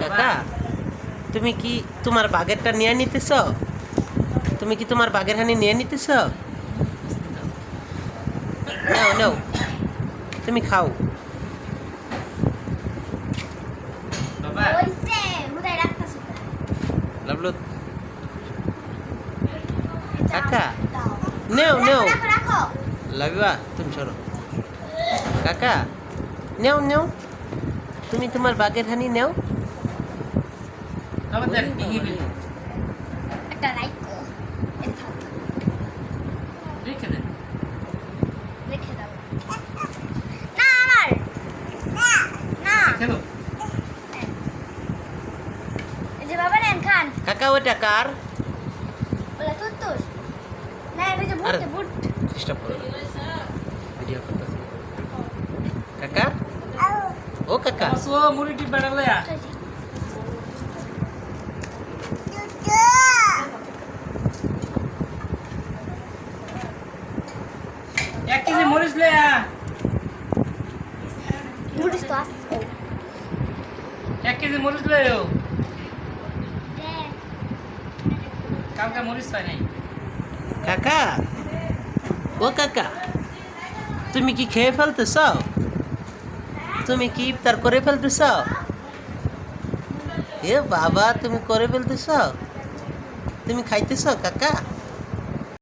কাকা তুমি কি তোমার বাগেরটা নিয়ে নিতেছ? তুমি কি তোমার বাগের হানি নিয়ে নিতেছ? নাও নাও তুমি খাও। বাবা। কাকা নেও নেও। লাভিবা তুমি সরো। কাকা নেও নেও। তুমি তোমার বাগের হানি নেও। কাকা ওটা কার বলে তুই তুই না এই যে। বুট বুট। ডিস্টার্ব করো। ভিডিও করতেছি। কাকা? ও কাকা। সো মুড়ি টিপ বেড়ালে এক কেজি মরিচ লে আ। তো আসছে এক কেজি মরিচ লে কালকে মরিচ পাই নাই। কাকা? ও কাকা। তুমি কি খেয়ে ফেলতেছ? তুমি কি ইফতার করে ফেলতেছ? এ বাবা, তুমি করে ফেলতেছ? তুমি খাইতেছ, কাকা?